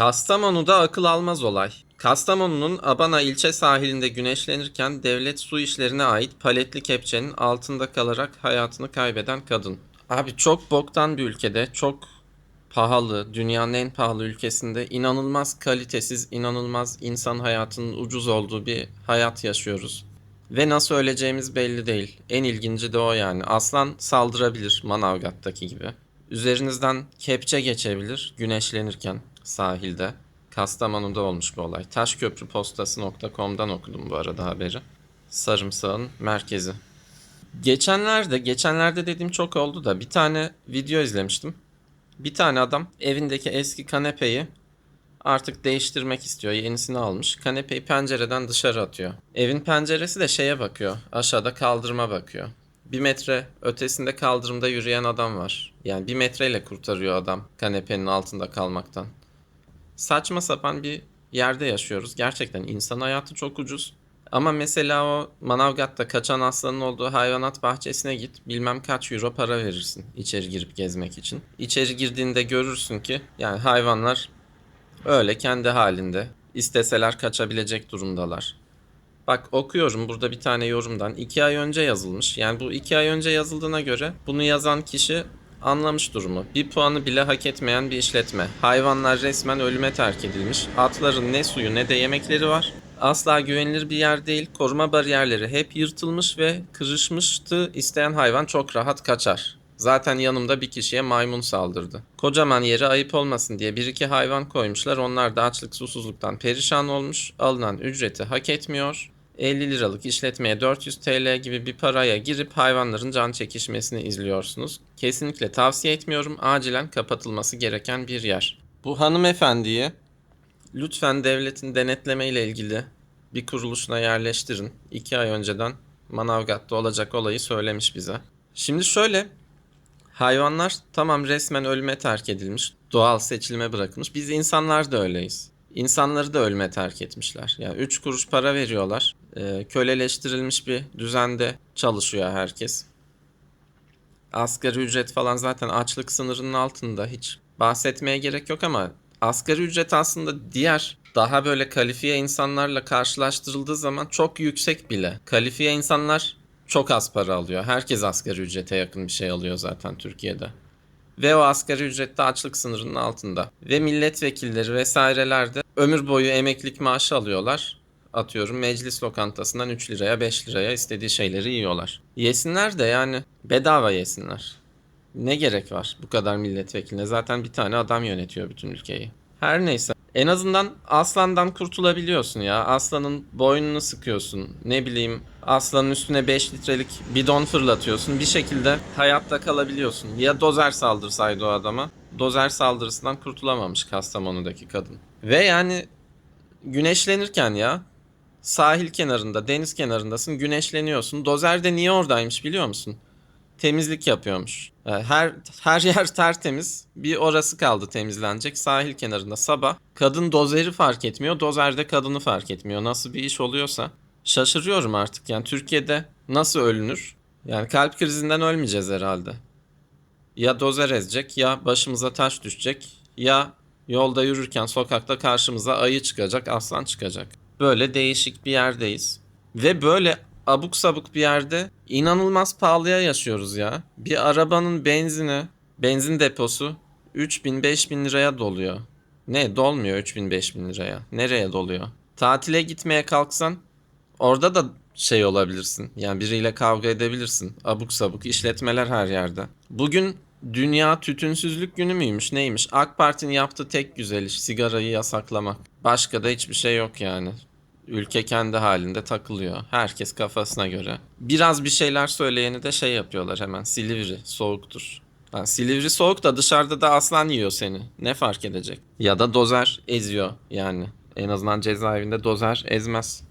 Kastamonu'da akıl almaz olay. Kastamonu'nun Abana ilçe sahilinde güneşlenirken devlet su işlerine ait paletli kepçenin altında kalarak hayatını kaybeden kadın. Abi çok boktan bir ülkede, çok pahalı, dünyanın en pahalı ülkesinde inanılmaz kalitesiz, inanılmaz insan hayatının ucuz olduğu bir hayat yaşıyoruz. Ve nasıl öleceğimiz belli değil. En ilginci de o yani. Aslan saldırabilir Manavgat'taki gibi. Üzerinizden kepçe geçebilir güneşlenirken sahilde. Kastamonu'da olmuş bu olay. Taşköprüpostası.com'dan okudum bu arada haberi. Sarımsağın merkezi. Geçenlerde, geçenlerde dediğim çok oldu da bir tane video izlemiştim. Bir tane adam evindeki eski kanepeyi artık değiştirmek istiyor. Yenisini almış. Kanepeyi pencereden dışarı atıyor. Evin penceresi de şeye bakıyor. Aşağıda kaldırıma bakıyor. Bir metre ötesinde kaldırımda yürüyen adam var. Yani bir metreyle kurtarıyor adam kanepenin altında kalmaktan. Saçma sapan bir yerde yaşıyoruz. Gerçekten insan hayatı çok ucuz. Ama mesela o Manavgat'ta kaçan aslanın olduğu hayvanat bahçesine git. Bilmem kaç euro para verirsin içeri girip gezmek için. İçeri girdiğinde görürsün ki yani hayvanlar öyle kendi halinde. İsteseler kaçabilecek durumdalar. Bak okuyorum burada bir tane yorumdan. iki ay önce yazılmış. Yani bu iki ay önce yazıldığına göre bunu yazan kişi anlamış durumu. Bir puanı bile hak etmeyen bir işletme. Hayvanlar resmen ölüme terk edilmiş. Atların ne suyu ne de yemekleri var. Asla güvenilir bir yer değil. Koruma bariyerleri hep yırtılmış ve kırışmıştı. İsteyen hayvan çok rahat kaçar. Zaten yanımda bir kişiye maymun saldırdı. Kocaman yere ayıp olmasın diye bir iki hayvan koymuşlar. Onlar da açlık susuzluktan perişan olmuş. Alınan ücreti hak etmiyor. 50 liralık işletmeye 400 TL gibi bir paraya girip hayvanların can çekişmesini izliyorsunuz. Kesinlikle tavsiye etmiyorum. Acilen kapatılması gereken bir yer. Bu hanımefendiyi lütfen devletin denetleme ile ilgili bir kuruluşuna yerleştirin. 2 ay önceden Manavgat'ta olacak olayı söylemiş bize. Şimdi şöyle Hayvanlar tamam resmen ölüme terk edilmiş. Doğal seçilime bırakılmış. Biz insanlar da öyleyiz. İnsanları da ölüme terk etmişler. Yani 3 kuruş para veriyorlar. Ee, köleleştirilmiş bir düzende çalışıyor herkes. Asgari ücret falan zaten açlık sınırının altında hiç bahsetmeye gerek yok ama asgari ücret aslında diğer daha böyle kalifiye insanlarla karşılaştırıldığı zaman çok yüksek bile. Kalifiye insanlar çok az para alıyor. Herkes asgari ücrete yakın bir şey alıyor zaten Türkiye'de. Ve o asgari ücrette açlık sınırının altında. Ve milletvekilleri vesaireler de ömür boyu emeklilik maaşı alıyorlar. Atıyorum meclis lokantasından 3 liraya 5 liraya istediği şeyleri yiyorlar. Yesinler de yani bedava yesinler. Ne gerek var bu kadar milletvekiline? Zaten bir tane adam yönetiyor bütün ülkeyi. Her neyse. En azından aslandan kurtulabiliyorsun ya. Aslanın boynunu sıkıyorsun. Ne bileyim aslanın üstüne 5 litrelik bidon fırlatıyorsun. Bir şekilde hayatta kalabiliyorsun. Ya dozer saldırsaydı o adama. Dozer saldırısından kurtulamamış Kastamonu'daki kadın. Ve yani güneşlenirken ya sahil kenarında, deniz kenarındasın, güneşleniyorsun. Dozer de niye oradaymış biliyor musun? temizlik yapıyormuş. Yani Her her yer tertemiz. Bir orası kaldı temizlenecek. Sahil kenarında sabah. Kadın dozeri fark etmiyor. Dozer de kadını fark etmiyor. Nasıl bir iş oluyorsa. Şaşırıyorum artık. Yani Türkiye'de nasıl ölünür? Yani kalp krizinden ölmeyeceğiz herhalde. Ya dozer ezecek ya başımıza taş düşecek ya yolda yürürken sokakta karşımıza ayı çıkacak, aslan çıkacak. Böyle değişik bir yerdeyiz. Ve böyle abuk sabuk bir yerde inanılmaz pahalıya yaşıyoruz ya. Bir arabanın benzini, benzin deposu 3000-5000 liraya doluyor. Ne dolmuyor 3000-5000 liraya. Nereye doluyor? Tatile gitmeye kalksan orada da şey olabilirsin. Yani biriyle kavga edebilirsin. Abuk sabuk işletmeler her yerde. Bugün Dünya Tütünsüzlük Günü müymüş neymiş? AK Parti'nin yaptığı tek güzel iş sigarayı yasaklamak. Başka da hiçbir şey yok yani. Ülke kendi halinde takılıyor. Herkes kafasına göre. Biraz bir şeyler söyleyeni de şey yapıyorlar hemen. Silivri soğuktur. Ha, Silivri soğuk da dışarıda da aslan yiyor seni. Ne fark edecek? Ya da dozer eziyor yani. En azından cezaevinde dozer ezmez.